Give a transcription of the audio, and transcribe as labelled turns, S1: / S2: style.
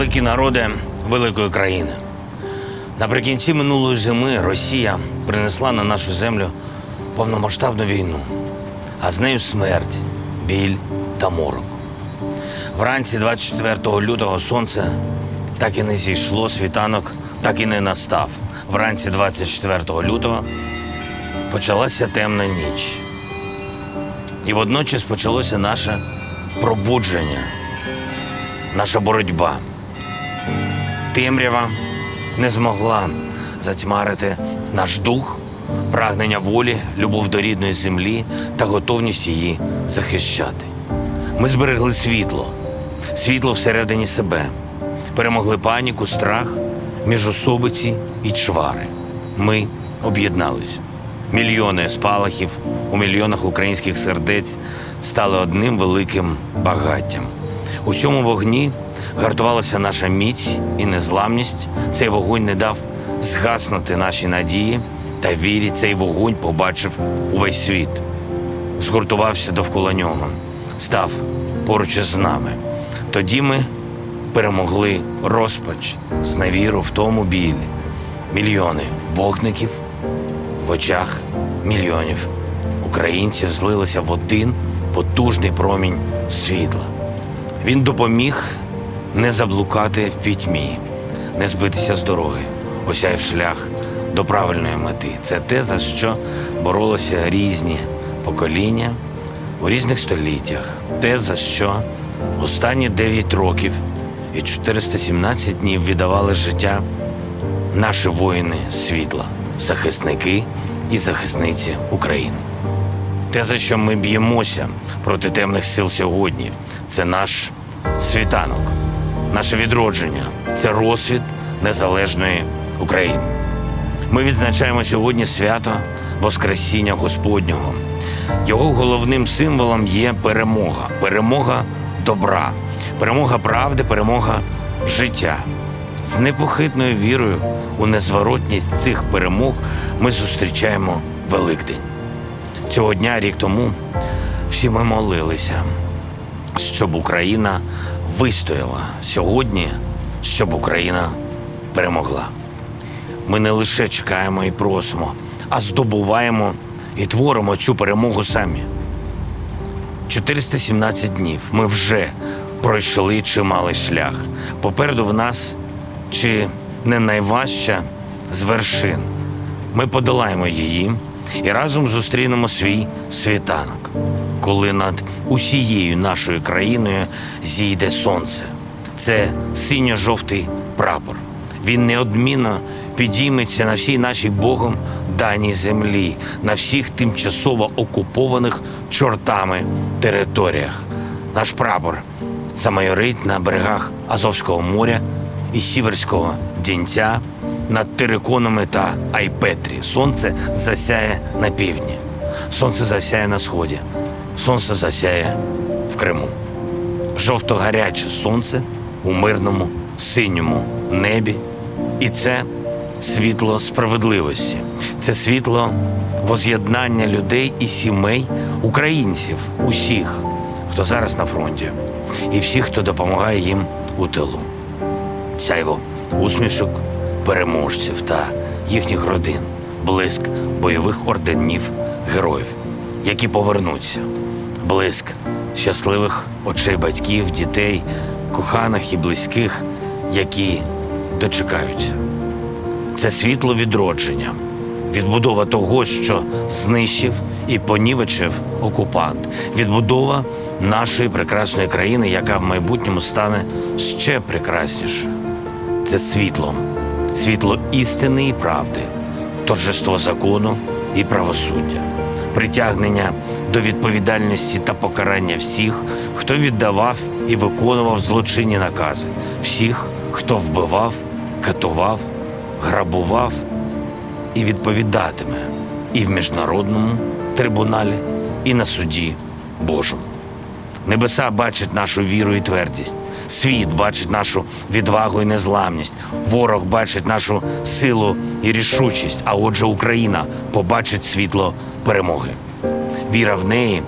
S1: великі народи великої країни. Наприкінці минулої зими Росія принесла на нашу землю повномасштабну війну, а з нею смерть, біль та морок. Вранці 24 лютого сонце так і не зійшло, світанок так і не настав. Вранці 24 лютого почалася темна ніч. І водночас почалося наше пробудження, наша боротьба. Темрява не змогла затьмарити наш дух, прагнення волі, любов до рідної землі та готовність її захищати. Ми зберегли світло, світло всередині себе, перемогли паніку, страх, міжособиці і чвари. Ми об'єдналися. Мільйони спалахів у мільйонах українських сердець стали одним великим багаттям. У цьому вогні гартувалася наша міць і незламність. Цей вогонь не дав згаснути наші надії та вірі. Цей вогонь побачив увесь світ, згуртувався довкола нього, став поруч із нами. Тоді ми перемогли розпач, зневіру в тому біль. Мільйони вогників в очах мільйонів українців злилися в один потужний промінь світла. Він допоміг не заблукати в пітьмі, не збитися з дороги, осяяв шлях до правильної мети. Це те, за що боролися різні покоління у різних століттях, те, за що останні 9 років і 417 днів віддавали життя наші воїни світла, захисники і захисниці України. Те, за що ми б'ємося проти темних сил сьогодні, це наш світанок, наше відродження, це розсвіт незалежної України. Ми відзначаємо сьогодні свято Воскресіння Господнього. Його головним символом є перемога, перемога добра, перемога правди, перемога життя. З непохитною вірою у незворотність цих перемог ми зустрічаємо Великдень. Цього дня, рік тому, всі ми молилися, щоб Україна вистояла сьогодні, щоб Україна перемогла. Ми не лише чекаємо і просимо, а здобуваємо і творимо цю перемогу самі. 417 днів ми вже пройшли чималий шлях. Попереду в нас чи не найважча з вершин. Ми подолаємо її і разом зустрінемо свій світанок, коли над усією нашою країною зійде сонце. Це синьо-жовтий прапор. Він неодмінно підійметься на всій нашій Богом даній землі, на всіх тимчасово окупованих чортами територіях. Наш прапор замайорить на берегах Азовського моря і Сіверського Дінця над Териконами та Айпетрі. Сонце засяє на півдні, сонце засяє на сході, сонце засяє в Криму. Жовто-гаряче сонце у мирному синьому небі. І це світло справедливості, це світло воз'єднання людей і сімей, українців, усіх, хто зараз на фронті, і всіх, хто допомагає їм у тилу сяйво усмішок переможців та їхніх родин, блиск бойових орденів героїв, які повернуться, блиск щасливих очей батьків, дітей, коханих і близьких, які дочекаються. Це світло відродження, відбудова того, що знищив і понівечив окупант, відбудова нашої прекрасної країни, яка в майбутньому стане ще прекраснішою. Це світло, світло істини і правди, торжество закону і правосуддя, притягнення до відповідальності та покарання всіх, хто віддавав і виконував злочинні накази, всіх, хто вбивав, катував, грабував і відповідатиме і в міжнародному трибуналі, і на суді Божому. Небеса бачать нашу віру і твердість. Світ бачить нашу відвагу і незламність. Ворог бачить нашу силу і рішучість. А отже, Україна побачить світло перемоги. Віра в неї